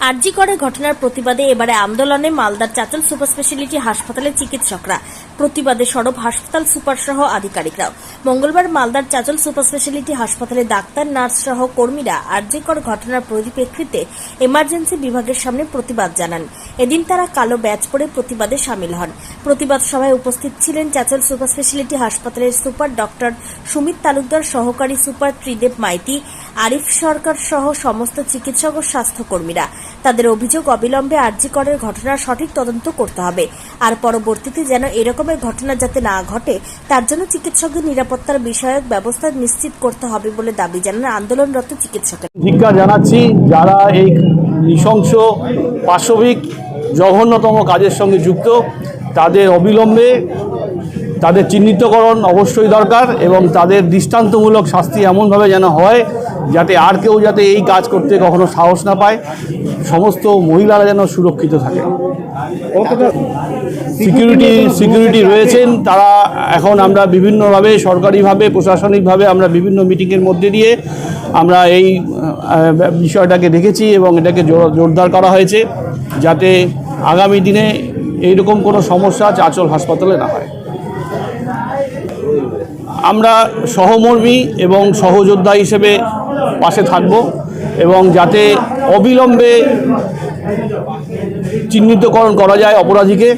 আরজি করে ঘটনার প্রতিবাদে এবারে আন্দোলনে মালদার চাচল সুপার স্পেশালিটি হাসপাতালের চিকিৎসকরা। প্রতিবাদে সরব হাসপাতাল সুপার সহ আধিকারিকরাও। মঙ্গলবার মালদার চাচল সুপার স্পেশালিটি হাসপাতালে ডাক্তার, নার্স সহ কর্মীরা আরজি কর ঘটনার পরিপ্রেক্ষিতে এমার্জেন্সি বিভাগের সামনে প্রতিবাদ জানান। এদিন তারা কালো ব্যাচ পরে প্রতিবাদে সামিল হন। প্রতিবাদ সভায় উপস্থিত ছিলেন চাচল সুপার স্পেশালিটি হাসপাতালের সুপার ডক্টর সুমিত তালুকদার, সহকারী সুপার ত্রিদেব মাইতি, আরিফ সরকার সহ সমস্ত চিকিৎসক ও স্বাস্থ্যকর্মীরা। তাদের অভিযোগ অবিলম্বে আরজি করের ঘটনার সঠিক তদন্ত করতে হবে। আর পরবর্তীতে যেন এরকমের ঘটনা যাতে না ঘটে, তার জন্য চিকিৎসকদের নিরাপত্তার বিষয়ক ব্যবস্থা নিশ্চিত করতে হবে বলে দাবি জানান আন্দোলনরত চিকিৎসকেরা। ধিক্কার জানাচ্ছি যারা এই নৃশংস, পাশবিক, জঘন্যতম কাজের সঙ্গে যুক্ত, তাদের অবিলম্বে তাদের চিহ্নিতকরণ অবশ্যই দরকার এবং তাদের দৃষ্টান্তমূলক শাস্তি এমনভাবে যেন হয় যাতে আর কেউ যাতে এই কাজ করতে কখনো সাহস না পায় সমস্ত মহিলারা যেন সুরক্ষিত থাকে। সিকিউরিটি সিকিউরিটি রয়েছেন তারা এখন আমরা বিভিন্নভাবে সরকারিভাবে প্রশাসনিকভাবে আমরা বিভিন্ন মিটিংয়ের মধ্যে দিয়ে আমরা এই বিষয়টাকে দেখেছি এবং এটাকে জোর- জোরদার করা হয়েছে যাতে আগামী দিনে এইরকম কোনো সমস্যা চাচল হাসপাতালে না হয়। আমরা সহমর্মী এবং সহযোদ্ধা হিসেবে পাশে থাকব এবং যাতে অবিলম্বে চিহ্নিতকরণ করা যায় অপরাধীকে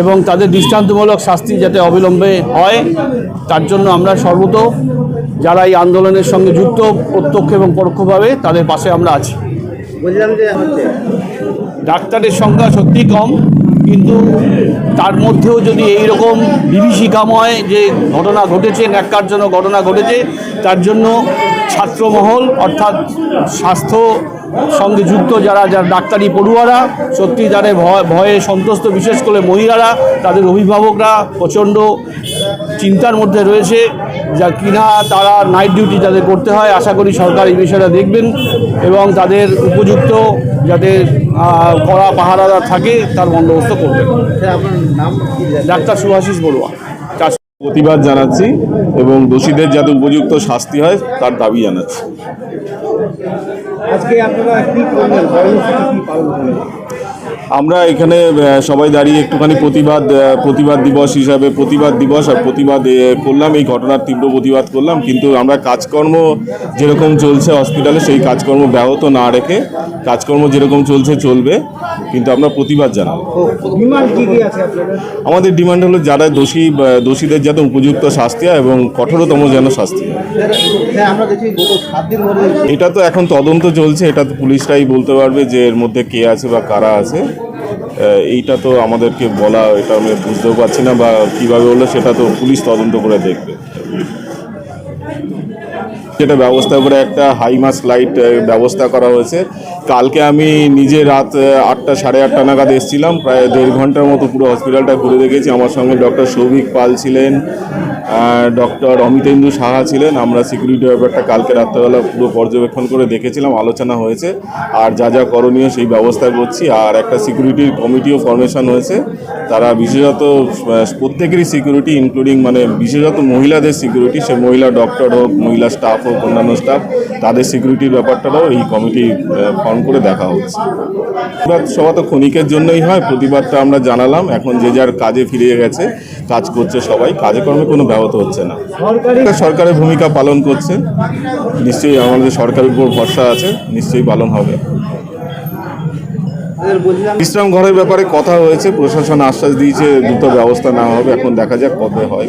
এবং তাদের দৃষ্টান্তমূলক শাস্তি যাতে অবিলম্বে হয় তার জন্য আমরা সর্বত যারা এই আন্দোলনের সঙ্গে যুক্ত প্রত্যক্ষ এবং পরোক্ষভাবে তাদের পাশে আমরা আছি। বলছিলাম যে ডাক্তারের সংখ্যা সত্যি কম। কিন্তু তার মধ্যেও যদি এই রকম বিভীষিকাময় যে ঘটনা ঘটেছে, ন্যাক্কারজনক ঘটনা ঘটেছে, তার জন্য ছাত্রমহল অর্থাৎ স্বাস্থ্য সঙ্গে যুক্ত যারা যারা ডাক্তারি পড়ুয়ারা, সত্যি ভয়, ভয়ে সন্তুষ্ট বিশেষ করে মহিলারা, তাদের অভিভাবকরা প্রচণ্ড চিন্তার মধ্যে রয়েছে যা কিনা তারা নাইট ডিউটি যাদের করতে হয় আশা করি সরকার এই বিষয়টা দেখবেন এবং তাদের উপযুক্ত যাতে কড়া পাহারাদার থাকে তার বন্দোবস্ত করবেন। স্যার আপনার নাম কি জানেন? ডাক্তার সুভাষিস বড়ুয়া। প্রতিবাদ জানাচ্ছি এবং দোষীদের যাতে উপযুক্ত শাস্তি হয় তার দাবি জানাচ্ছি। আজকে আপনারা কি করলেন? আমরা এখানে সবাই দাঁড়িয়ে একটুখানি প্রতিবাদ প্রতিবাদ দিবস হিসাবে প্রতিবাদ দিবস আর প্রতিবাদ করলাম। এই ঘটনার তীব্র প্রতিবাদ করলাম। কিন্তু আমরা কাজকর্ম যেরকম চলছে হসপিটালে সেই কাজকর্ম ব্যাহত না রেখে কাজকর্ম যেরকম চলছে চলবে। কিন্তু আমরা প্রতিবাদ জানাব। আমাদের ডিমান্ড হলো যারা দোষী দোষীদের যাতে উপযুক্ত শাস্তি হয় এবং কঠোরতম যেন শাস্তি হয়। ধরে এটা তো এখন তদন্ত চলছে। এটা তো পুলিশরাই বলতে পারবে যে এর মধ্যে কে আছে বা কারা আছে। এইটা তো আমাদেরকে বলা, এটা আমি বুঝতেও পারছি না বা কীভাবে হলো সেটা তো পুলিশ তদন্ত করে দেখবে। সেটা ব্যবস্থা করে একটা হাই মাস লাইট ব্যবস্থা করা হয়েছে। কালকে আমি নিজে রাত আটটা, সাড়ে আটটা নাগাদ এসেছিলাম। প্রায় দেড় ঘণ্টার মতো পুরো হসপিটালটা ঘুরে দেখেছি। আমার সঙ্গে ডক্টর সৌভিক পাল ছিলেন ডক্টর অমিতেন্দু সাহা ছিলেন। আমরা সিকিউরিটি ব্যাপারটা কালকে রাত্রেবেলা পুরো পর্যবেক্ষণ করে দেখেছিলাম, আলোচনা হয়েছে। আর যা যা করণীয় সেই ব্যবস্থা করছি। আর একটা সিকিউরিটির কমিটিও ফরমেশন হয়েছে। তারা বিশেষত প্রত্যেকেরই সিকিউরিটি ইনক্লুডিং মানে বিশেষত মহিলাদের সিকিউরিটি সে মহিলা ডক্টর হোক, মহিলা স্টাফ হোক, অন্যান্য স্টাফ তাদের সিকিউরিটির ব্যাপারটাও এই কমিটি ফর্ম করে দেখা হচ্ছে। প্রতিবাদ সভা তো ক্ষণিকের জন্যই হয়, প্রতিবাদটা আমরা জানালাম। এখন যে যার কাজে ফিরে গেছে, কাজ করছে সবাই কাজে কর্মে কোনো ব্যাহত হচ্ছে না। সরকারের ভূমিকা পালন করছে। নিশ্চয়ই আমাদের সরকারের উপর ভরসা আছে, নিশ্চয়ই পালন হবে। বিশ্রাম ঘরের ব্যাপারে কথা হয়েছে, প্রশাসন আশ্বাস দিয়েছে, দ্রুত ব্যবস্থা নেওয়া হবে। এখন দেখা যাক কবে হয়।